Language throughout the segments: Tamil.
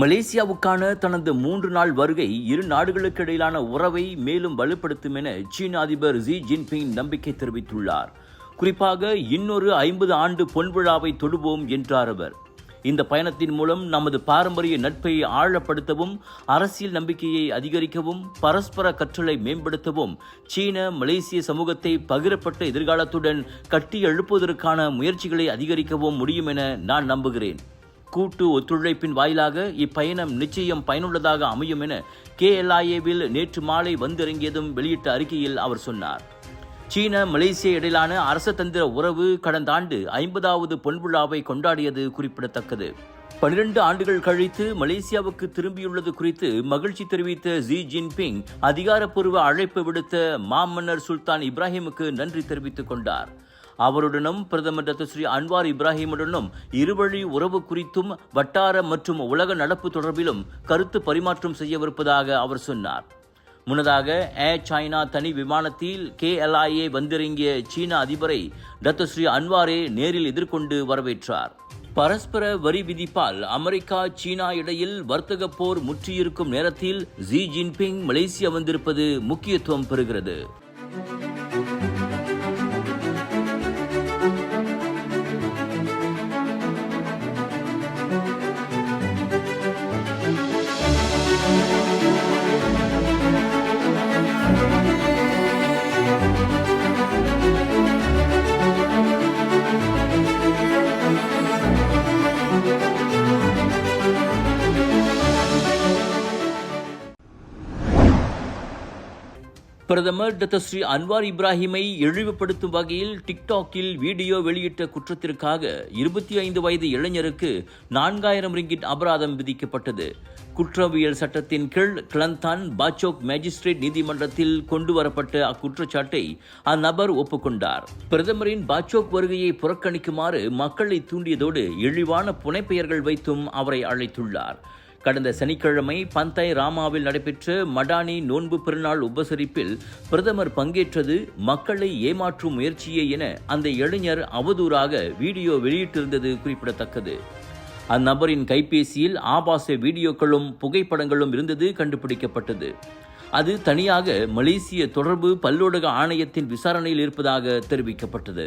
மலேசியாவுக்கான தனது மூன்று நாள் வருகை இரு நாடுகளுக்கு இடையிலான உறவை மேலும் வலுப்படுத்தும் என சீன அதிபர் ஜி ஜின்பிங் நம்பிக்கை தெரிவித்துள்ளார். குறிப்பாக இன்னொரு ஐம்பது ஆண்டு பொன்விழாவை தொடுவோம் என்றார் அவர். இந்த பயணத்தின் மூலம் நமது பாரம்பரிய நட்பை ஆழப்படுத்தவும் அரசியல் நம்பிக்கையை அதிகரிக்கவும் பரஸ்பர கற்றலை மேம்படுத்தவும் சீன மலேசிய சமூகத்தை பகிரப்பட்ட எதிர்காலத்துடன் கட்டி எழுப்புவதற்கான முயற்சிகளை அதிகரிக்கவும் முடியும் என நான் நம்புகிறேன். கூட்டு ஒத்துழைப்பின் வாயிலாக இப்பயணம் நிச்சயம் பயனுள்ளதாக அமையும் என கேஎல்ஐஏவில் நேற்று மாலை வந்திறங்கியதும் வெளியிட்ட அறிக்கையில் அவர் சொன்னார். சீன மலேசிய இடையிலான அரசதந்திர உறவு கடந்த ஆண்டு ஐம்பதாவது பொன்விழாவை கொண்டாடியது குறிப்பிடத்தக்கது. பனிரெண்டு ஆண்டுகள் கழித்து மலேசியாவுக்கு திரும்பியுள்ளது குறித்து மகிழ்ச்சி தெரிவித்த ஜி ஜின்பிங் அதிகாரப்பூர்வ அழைப்பு விடுத்த மாமன்னர் சுல்தான் இப்ராஹிமுக்கு நன்றி தெரிவித்துக் கொண்டார். அவருடனும் பிரதமர் டாக்டர் ஸ்ரீ அன்வார் இப்ராஹிமுடனும் இருவழி உறவு குறித்தும் வட்டார மற்றும் உலக நடப்பு தொடர்பிலும் கருத்து பரிமாற்றம் செய்யவிருப்பதாக அவர் சொன்னார். முன்னதாக ஏர் சைனா தனி விமானத்தில் கேஎல்ஐஏ வந்திறங்கிய சீன அதிபரை டாக்டர் ஸ்ரீ அன்வாரே நேரில் எதிர்கொண்டு வரவேற்றார். பரஸ்பர வரி விதிப்பால் அமெரிக்கா சீனா இடையில் வர்த்தக போர் முற்றியிருக்கும் நேரத்தில் ஜி ஜின்பிங் மலேசியா வந்திருப்பது முக்கியத்துவம் பெறுகிறது. பிரதமர் டாக்டர் ஸ்ரீ அன்வார் இப்ராஹிமை இழிவுபடுத்தும் வகையில் டிக்டாக்கில் வீடியோ வெளியிட்ட குற்றத்திற்காக இருபத்தி ஐந்து வயது இளைஞருக்கு நான்காயிரம் ரிங்கிட் அபராதம் விதிக்கப்பட்டது. குற்றவியல் சட்டத்தின் கீழ் கிளந்தான் பாச்சோக் மேஜிஸ்ட்ரேட் நீதிமன்றத்தில் கொண்டு வரப்பட்ட அக்குற்றச்சாட்டை அந்நபர் ஒப்புக்கொண்டார். பிரதமரின் பாச்சோக் வருகையை புறக்கணிக்குமாறு மக்களை தூண்டியதோடு இழிவான புனைப்பெயர்கள் வைத்தும் அவரை அழைத்துள்ளார். கடந்த சனிக்கிழமை பந்தாய் ராமாவில் நடைபெற்ற மடானி நோன்பு பெருநாள் உபசரிப்பில் பிரதமர் பங்கேற்றது மக்களை ஏமாற்றும் முயற்சியே என அந்த இளைஞர் அவதூறாக வீடியோ வெளியிட்டிருந்தது குறிப்பிடத்தக்கது. அந்நபரின் கைபேசியில் ஆபாச வீடியோக்களும் புகைப்படங்களும் இருந்தது கண்டுபிடிக்கப்பட்டது. அது தனியாக மலேசிய தொடர்பு பல்லூடக ஆணையத்தின் விசாரணையில் இருப்பதாக தெரிவிக்கப்பட்டது.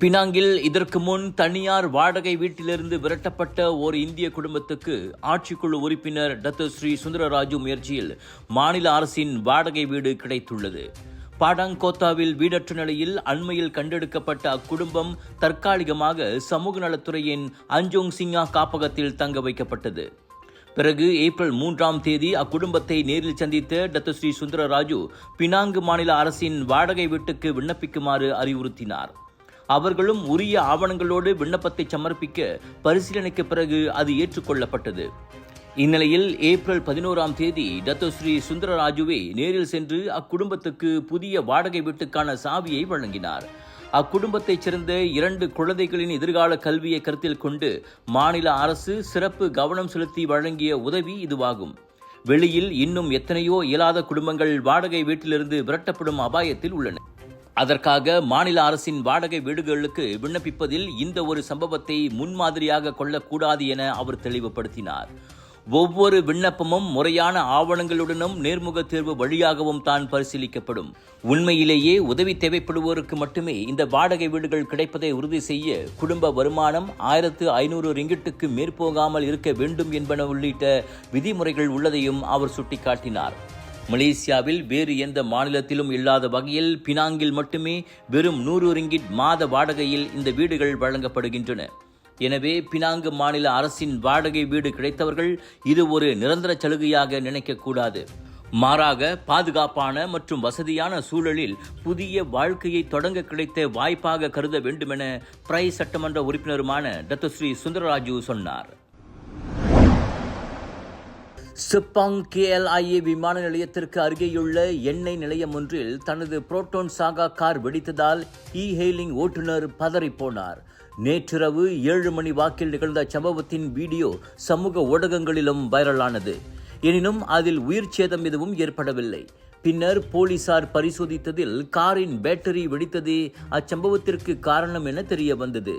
பினாங்கில் இதற்கு முன் தனியார் வாடகை வீட்டிலிருந்து விரட்டப்பட்ட ஓர் இந்திய குடும்பத்துக்கு ஆட்சிக்குழு உறுப்பினர் டத்து ஸ்ரீ சுந்தரராஜு முயற்சியில் மாநில அரசின் வாடகை வீடு கிடைத்துள்ளது. பாடாங்கோத்தாவில் வீடற்ற நிலையில் அண்மையில் கண்டெடுக்கப்பட்ட அக்குடும்பம் தற்காலிகமாக சமூக நலத்துறையின் அஞ்சோங் சிங்கா காப்பகத்தில் தங்க வைக்கப்பட்டது. பிறகு ஏப்ரல் மூன்றாம் தேதி அக்குடும்பத்தை நேரில் சந்தித்த டத்து ஸ்ரீ சுந்தரராஜு பினாங்கு மாநில அரசின் வாடகை வீட்டுக்கு விண்ணப்பிக்குமாறு அறிவுறுத்தினார். அவர்களும் உரிய ஆவணங்களோடு விண்ணப்பத்தை சமர்ப்பிக்க பரிசீலனைக்கு பிறகு அது ஏற்றுக்கொள்ளப்பட்டது. இந்நிலையில் ஏப்ரல் பதினோராம் தேதி டத்தோ ஸ்ரீ சுந்தரராஜுவே நேரில் சென்று அக்குடும்பத்துக்கு புதிய வாடகை வீட்டுக்கான சாவியை வழங்கினார். அக்குடும்பத்தைச் சேர்ந்த இரண்டு குழந்தைகளின் எதிர்கால கல்வியை கருத்தில் கொண்டு மாநில அரசு சிறப்பு கவனம் செலுத்தி வழங்கிய உதவி இதுவாகும். வெளியில் இன்னும் எத்தனையோ இயலாத குடும்பங்கள் வாடகை வீட்டிலிருந்து விரட்டப்படும் அபாயத்தில் உள்ளன. அதற்காக மாநில அரசின் வாடகை வீடுகளுக்கு விண்ணப்பிப்பதில் இந்த ஒரு சம்பவத்தை முன்மாதிரியாக கொள்ளக்கூடாது என அவர் தெளிவுபடுத்தினார். ஒவ்வொரு விண்ணப்பமும் முறையான ஆவணங்களுடனும் நேர்முக தேர்வு வழியாகவும் தான் பரிசீலிக்கப்படும். உண்மையிலேயே உதவி தேவைப்படுவோருக்கு மட்டுமே இந்த வாடகை வீடுகள் கிடைப்பதை உறுதி செய்ய குடும்ப வருமானம் ஆயிரத்து ஐநூறு ரிங்கிட்டுக்கு மேற்போகாமல் இருக்க வேண்டும் என்பன உள்ளிட்ட விதிமுறைகள் உள்ளதையும் அவர் சுட்டிக்காட்டினார். மலேசியாவில் வேறு எந்த மாநிலத்திலும் இல்லாத வகையில் பினாங்கில் மட்டுமே வெறும் நூறு ரிங்கிட் மாத வாடகையில் இந்த வீடுகள் வழங்கப்படுகின்றன. எனவே பினாங்கு மாநில அரசின் வாடகை வீடு கிடைத்தவர்கள் இது ஒரு நிரந்தர சலுகையாக நினைக்கக்கூடாது மாறாக பாதுகாப்பான மற்றும் வசதியான சூழலில் புதிய வாழ்க்கையை தொடங்க கிடைத்த வாய்ப்பாக கருத வேண்டுமென பிரை சட்டமன்ற உறுப்பினருமான டத்தஸ்ரீ சுந்தரராஜு சொன்னார். சிப்பாங் கேஎல்ஐஏ விமான நிலையத்திற்கு அருகேயுள்ள எண்ணெய் நிலையம் ஒன்றில் தனது புரோட்டோன் சாகா கார் வெடித்ததால் இ ஹெய்லிங் ஓட்டுநர் பதறிப்போனார் நேற்றிரவு ஏழு மணி வாக்கில் நிகழ்ந்த சம்பவத்தின் வீடியோ சமூக ஊடகங்களிலும் வைரலானது. எனினும் அதில் உயிர் சேதம் எதுவும் ஏற்படவில்லை. பின்னர் போலீசார் பரிசோதித்ததில் காரின் பேட்டரி வெடித்ததே அச்சம்பவத்திற்கு காரணம் என தெரிய வந்தது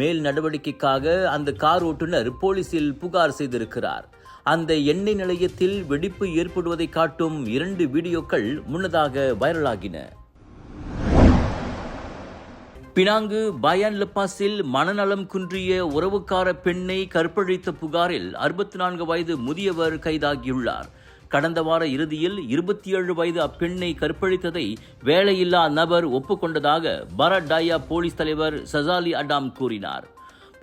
மேல் நடவடிக்கைக்காக அந்த கார் ஓட்டுநர் போலீசில் புகார் செய்திருக்கிறார். அந்த எண்ணெய் நிலையத்தில் வெடிப்பு ஏற்படுவதை காட்டும் இரண்டு வீடியோக்கள் முன்னதாக வைரலாகின. பினாங்கு பயான் லப்பாஸில் மனநலம் குன்றிய உறவுக்கார பெண்ணை கற்பழித்த புகாரில் அறுபத்தி நான்கு வயது முதியவர் கைதாகியுள்ளார். கடந்த வார இறுதியில் இருபத்தி ஏழு வயது அப்பெண்ணை கற்பழித்ததை வேலையில்லா நபர் ஒப்புக்கொண்டதாக பரடாயா போலீஸ் தலைவர் சசாலி அடாம் கூறினார்.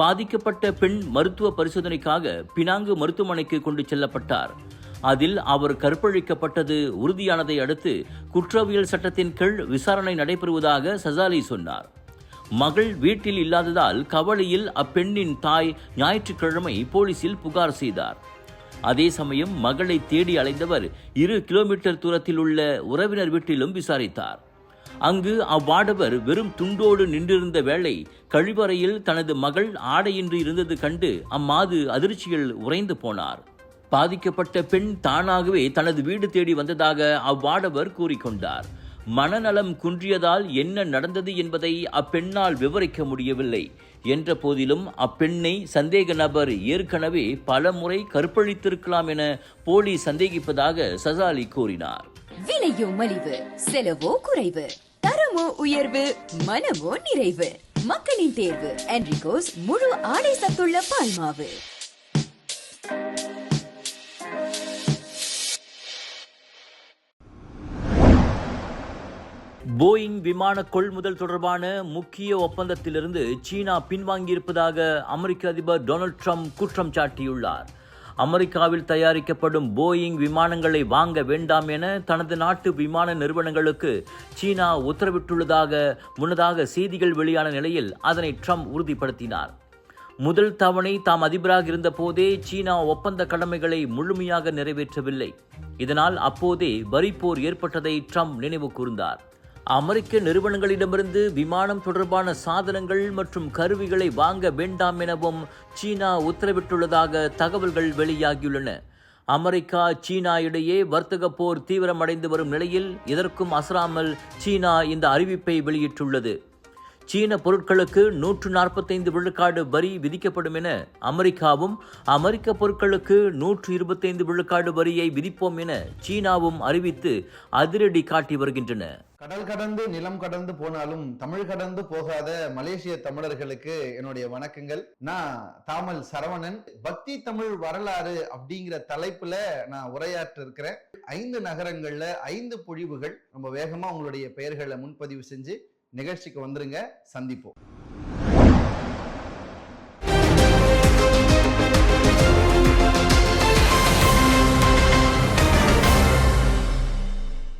பாதிக்கப்பட்ட பெண் மருத்துவ பரிசோதனைக்காக பினாங்கு மருத்துவமனைக்கு கொண்டு செல்லப்பட்டார். அதில் அவர் கற்பழிக்கப்பட்டது உறுதியானதை அடுத்து குற்றவியல் சட்டத்தின் கீழ் விசாரணை நடைபெறுவதாக சசாலி சொன்னார். மகள் வீட்டில் இல்லாததால் கவலையில் அப்பெண்ணின் தாய் ஞாயிற்றுக்கிழமை போலீசில் புகார் செய்தார். அதே சமயம் மகளை தேடி அலைந்தவர் இரு கிலோமீட்டர் தூரத்தில் உள்ள உறவினர் வீட்டிலும் விசாரித்தார். அங்கு அவ்வாடவர் வெறும் துண்டோடு நின்றிருந்த வேளை கழிவறையில் தனது மகள் ஆடையின்றி இருந்தது கண்டு அம்மாது அதிர்ச்சியில் உறைந்து போனார். பாதிக்கப்பட்ட பெண் தானாகவே தனது வீடு தேடி வந்ததாக அவ்வாடவர் கூறிக்கொண்டார். மனநலம் குன்றியதால் என்ன நடந்தது என்பதை அப்பெண்ணால் விவரிக்க முடியவில்லை. என்ற போதிலும் அப்பெண்ணை சந்தேக நபர் ஏற்கனவே பல முறை கற்பழித்திருக்கலாம் என போலீஸ் சந்தேகிப்பதாக சசாலி கூறினார். விலையோ மலிவு செலவோ குறைவு. தரமோ உயர்வு மனமோ நிறைவு. மக்களின் தேர்வு என்ரிகோஸ் முழு ஆடை சத்துள்ள பால்மாவு போயிங் விமான கொள்முதல் தொடர்பான முக்கிய ஒப்பந்தத்திலிருந்து சீனா பின்வாங்கியிருப்பதாக அமெரிக்க அதிபர் டொனால்ட் ட்ரம்ப் குற்றம் சாட்டியுள்ளார். அமெரிக்காவில் தயாரிக்கப்படும் போயிங் விமானங்களை வாங்க வேண்டாம் என தனது நாட்டு விமான நிறுவனங்களுக்கு சீனா உத்தரவிட்டுள்ளதாக முன்னதாக செய்திகள் வெளியான நிலையில் அதனை ட்ரம்ப் உறுதிப்படுத்தினார். முதல் தவணை தாம் அதிபராக இருந்தபோதே சீனா ஒப்பந்த கடமைகளை முழுமையாக நிறைவேற்றவில்லை. இதனால் அப்போதே வரிப்போர் ஏற்பட்டதை ட்ரம்ப் நினைவு கூர்ந்தார். அமெரிக்க நிறுவனங்களிடமிருந்து விமானம் தொடர்பான சாதனங்கள் மற்றும் கருவிகளை வாங்க வேண்டாம் எனவும் சீனா உத்தரவிட்டுள்ளதாக தகவல்கள் வெளியாகியுள்ளன. அமெரிக்கா சீனா இடையே வர்த்தக போர் தீவிரமடைந்து வரும் நிலையில் இதற்கும் அசராமல் சீனா இந்த அறிவிப்பை வெளியிட்டுள்ளது. சீன பொருட்களுக்கு நூற்று நாற்பத்தைந்து விழுக்காடு வரி விதிக்கப்படும் என அமெரிக்காவும் அமெரிக்க பொருட்களுக்கு நூற்று இருபத்தைந்து விழுக்காடு வரியை விதிப்போம் என சீனாவும் அறிவித்து அதிரடி காட்டி வருகின்றன. கடல் கடந்து நிலம் கடந்து போனாலும் தமிழ் கடந்து போகாத மலேசிய தமிழர்களுக்கு என்னுடைய வணக்கங்கள். நான் தாமல் சரவணன். பக்தி தமிழ் வரலாறு அப்படிங்கிற தலைப்புல நான் உரையாற்ற இருக்கிறேன் ஐந்து நகரங்கள்ல ஐந்து பொழிவுகள். ரொம்ப வேகமா உங்களுடைய பெயர்களை முன்பதிவு செஞ்சு நிகழ்ச்சிக்கு வந்துருங்க. சந்திப்போம்.